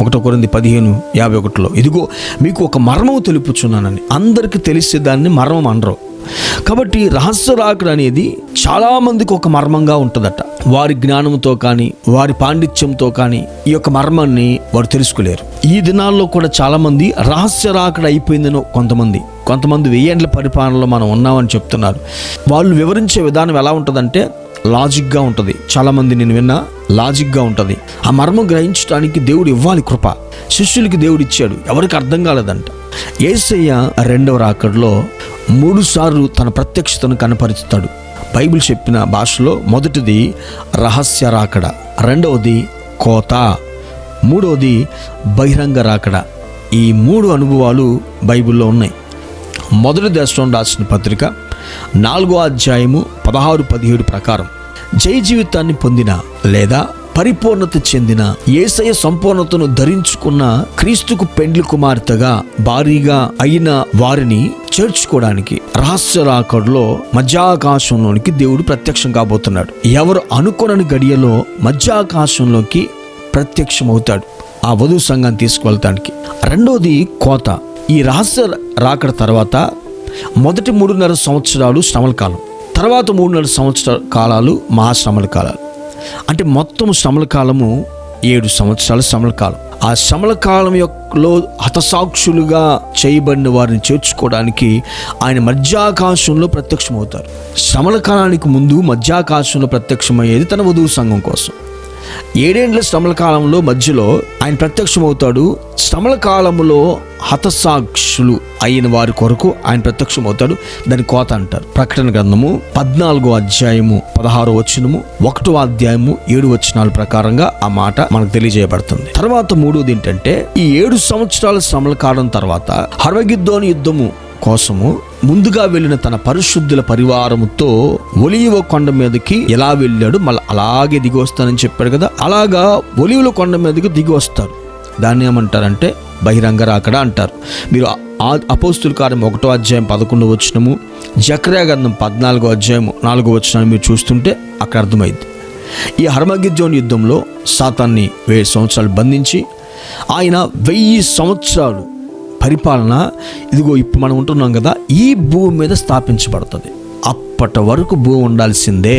ఒకటో కొరింది పదిహేను యాభై ఒకటిలో ఇదిగో మీకు ఒక మర్మము తెలుపుచున్నానని. అందరికీ తెలిసే దాన్ని మర్మం అనరు. కాబట్టి రహస్య రాకడ అనేది చాలామందికి ఒక మర్మంగా ఉంటుందట. వారి జ్ఞానంతో కానీ వారి పాండిత్యంతో కానీ ఈ యొక్క మర్మాన్ని వారు తెలుసుకోలేరు. ఈ దినాల్లో కూడా చాలామంది రహస్య రాకడ అయిపోయిందని కొంతమంది. కొంతమంది వెయ్యేండ్ల పరిపాలనలో మనం ఉన్నామని చెప్తున్నారు. వాళ్ళు వివరించే విధానం ఎలా ఉంటుందంటే లాజిక్గా ఉంటుంది. చాలామంది నేను విన్నా లాజిక్గా ఉంటుంది. ఆ మర్మం గ్రహించడానికి దేవుడు ఇవ్వాలి కృప. శిష్యులకి దేవుడు ఇచ్చాడు. ఎవరికి అర్థం కాలేదంట. ఏసయ్య రెండవ రాకడలో మూడు సార్లు తన ప్రత్యక్షతను కనపరుస్తాడు. బైబిల్ చెప్పిన భాషలో మొదటిది రహస్య రాకడ రెండవది కోత మూడవది బహిరంగ రాకడ. ఈ మూడు అనుభవాలు బైబిల్లో ఉన్నాయి. మొదటి దశలో రాసిన పత్రిక నాలుగో అధ్యాయము పదహారు పదిహేడు ప్రకారం. జయ జీవితాన్ని పొందిన లేదా పరిపూర్ణత చెందిన ఏసయ సంపూర్ణతను ధరించుకున్న క్రీస్తుకు పెండ్లి కుమార్తెగా భారీగా అయిన వారిని చేర్చుకోవడానికి రహస్య రాకడలో మధ్యాకాశంలోనికి దేవుడు ప్రత్యక్షం కాబోతున్నాడు. ఎవరు అనుకొనని గడియలో మధ్యాకాశంలోకి ప్రత్యక్షమవుతాడు. ఆ వధువు సంఘాన్ని తీసుకువెళ్తానికి. రెండోది కోత. ఈ రహస్య రాకడ తర్వాత మొదటి మూడున్నర సంవత్సరాలు శ్రమల కాలం తర్వాత మూడున్నర సంవత్సర కాలాలు మహాశ్రమల కాలాలు అంటే మొత్తం శ్రమల కాలము ఏడు సంవత్సరాల శ్రమల కాలం ఆ శ్రమల కాలం యొక్కలో హతసాక్షులుగా చేయబడిన వారిని చేర్చుకోవడానికి ఆయన మధ్యాకాశంలో ప్రత్యక్షమవుతారు. శ్రమల కాలానికి ముందు మధ్యాకాశంలో ప్రత్యక్షమయ్యేది తన వధువు సంఘం కోసం. ఏడేండ్ల శ్రమల కాలంలో మధ్యలో ఆయన ప్రత్యక్షమవుతాడు. శ్రమల కాలంలో హతసాక్షులు అయిన వారి కొరకు ఆయన ప్రత్యక్షమవుతాడు. దాని కోత అంటారు. ప్రకటన గ్రంథము పద్నాలుగో అధ్యాయము పదహారో వచనము ఒకటో అధ్యాయము ఏడు వచనాల ప్రకారంగా ఆ మాట మనకు తెలియజేయబడుతుంది. తర్వాత మూడోది ఏంటంటే ఈ ఏడు సంవత్సరాల శ్రమల కాలం తర్వాత హర్వగిద్దోని యుద్ధము కోసము ముందుగా వెళ్ళిన తన పరిశుద్ధుల పరివారముతో ఒలివ కొండ మీదకి ఎలా వెళ్ళాడు మళ్ళీ అలాగే దిగి వస్తానని చెప్పాడు కదా. అలాగా ఒలివుల కొండ మీదకి దిగి వస్తారు. దాన్ని ఏమంటారంటే బహిరంగ రాకడ అంటారు. మీరు ఆ అపోస్తుల కార్యం ఒకటో అధ్యాయం పదకొండు వచ్చినము జక్రియా పద్నాలుగో అధ్యాయం నాలుగో వచ్చినాన్ని మీరు చూస్తుంటే అక్కడ అర్థమైంది. ఈ హర్మగిజోన్ యుద్ధంలో సాతాన్ని వెయ్యి సంవత్సరాలు బంధించి ఆయన వెయ్యి సంవత్సరాలు పరిపాలన ఇదిగో ఇప్పుడు మనం ఉంటున్నాం కదా ఈ భూమి మీద స్థాపించబడుతుంది. అప్పటి వరకు భూమి ఉండాల్సిందే.